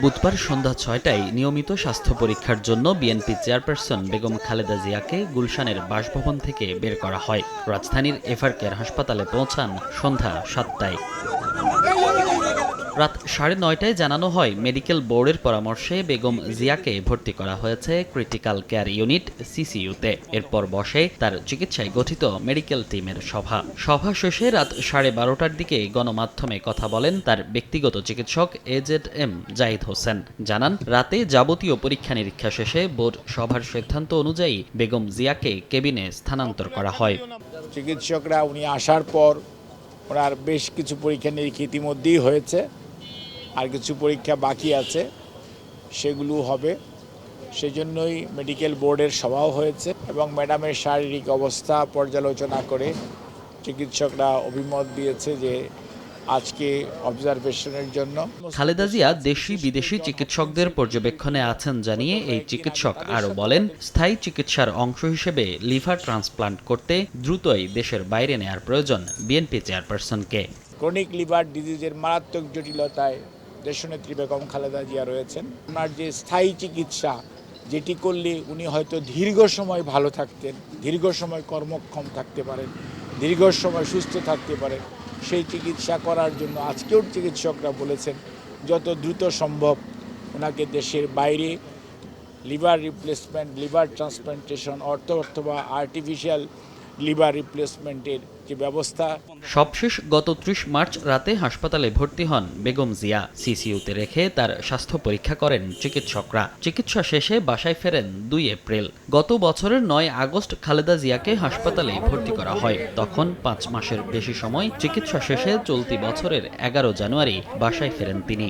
বুধবার সন্ধ্যা ছয়টায় নিয়মিত স্বাস্থ্য পরীক্ষার জন্য বিএনপি চেয়ারপারসন বেগম খালেদা জিয়াকে গুলশানের বাসভবন থেকে বের করা হয়। রাজধানীর এফআর কেয়ার হাসপাতালে পৌঁছান সন্ধ্যা সাতটায়। রাত সাড়ে নয়টায় জানানো হয়, মেডিকেল বোর্ডের পরামর্শে বেগম জিয়াকে ভর্তি করা হয়েছে ক্রিটিক্যাল কেয়ার ইউনিট সিসিইউতে। এরপর বসে তার চিকিৎসায় গঠিত মেডিকেল টিমের সভা। সভা শেষে রাত সাড়ে বারোটার দিকে গণমাধ্যমে কথা বলেন তার ব্যক্তিগত চিকিৎসক এজেড এম জাহিদ হোসেন। জানান, রাতে যাবতীয় পরীক্ষা নিরীক্ষা শেষে বোর্ড সভার সিদ্ধান্ত অনুযায়ী বেগম জিয়াকে কেবিনে স্থানান্তর করা হয়। চিকিৎসকরা উনি আসার পর ওনার বেশ কিছু পরীক্ষা নিরীক্ষা ইতিমধ্যেই হয়েছে। আর কিছু পরীক্ষা বাকি আছে সেগুলো হবে। সেজন্যই মেডিকেল বোর্ডের সভাও হয়েছে এবং ম্যাডামের শারীরিক অবস্থা পর্যালোচনা করে চিকিৎসকরা অভিমত দিয়েছে যে আজকে অবজারভেশনের জন্য। খালেদা জিয়া দেশি বিদেশি চিকিৎসকদের পর্যবেক্ষণে আছেন জানিয়ে এই চিকিৎসক আরও বলেন স্থায়ী চিকিৎসার অংশ হিসেবে লিভার ট্রান্সপ্লান্ট করতে দ্রুতই দেশের বাইরে নেয়ার প্রয়োজন বিএনপি চেয়ারপারসনকে। ক্রনিক লিভার ডিজিজের মারাত্মক জটিলতায় দেশনেত্রী বেগম খালেদা জিয়া রয়েছেন। ওনার যে স্থায়ী চিকিৎসা, যেটি করলে উনি হয়তো দীর্ঘ সময় ভালো থাকতেন, দীর্ঘ সময় কর্মক্ষম থাকতে পারেন, দীর্ঘ সময় সুস্থ থাকতে পারেন, সেই চিকিৎসা করার জন্য আজকেও চিকিৎসকরা বলেছেন, যত দ্রুত সম্ভব ওনাকে দেশের বাইরে লিভার রিপ্লেসমেন্ট, লিভার ট্রান্সপ্লান্টেশন অর্থ অথবা আর্টিফিশিয়াল লিভার রিপ্লেসমেন্টের যে ব্যবস্থা? সবশেষ গত ত্রিশ মার্চ রাতে হাসপাতালে ভর্তি হন বেগম জিয়া। সিসিইউতে রেখে তার স্বাস্থ্য পরীক্ষা করেন চিকিৎসকরা। চিকিৎসা শেষে বাসায় ফেরেন দুই এপ্রিল। গত বছরের নয় আগস্ট খালেদা জিয়াকে হাসপাতালে ভর্তি করা হয়। তখন পাঁচ মাসের বেশি সময় চিকিৎসা শেষে চলতি বছরের এগারো জানুয়ারি বাসায় ফেরেন তিনি।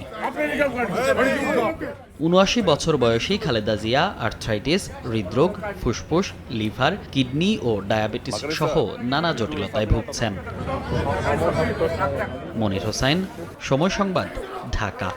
উনআশি বছর বয়সী খালেদা জিয়া আর্থ্রাইটিস, হৃদরোগ, ফুসফুস, লিভার, কিডনি ও ডায়াবেটিস সহ নানা জটিলতায় ভুগছেন। মনির হোসেন সময় সংবাদ ঢাকা।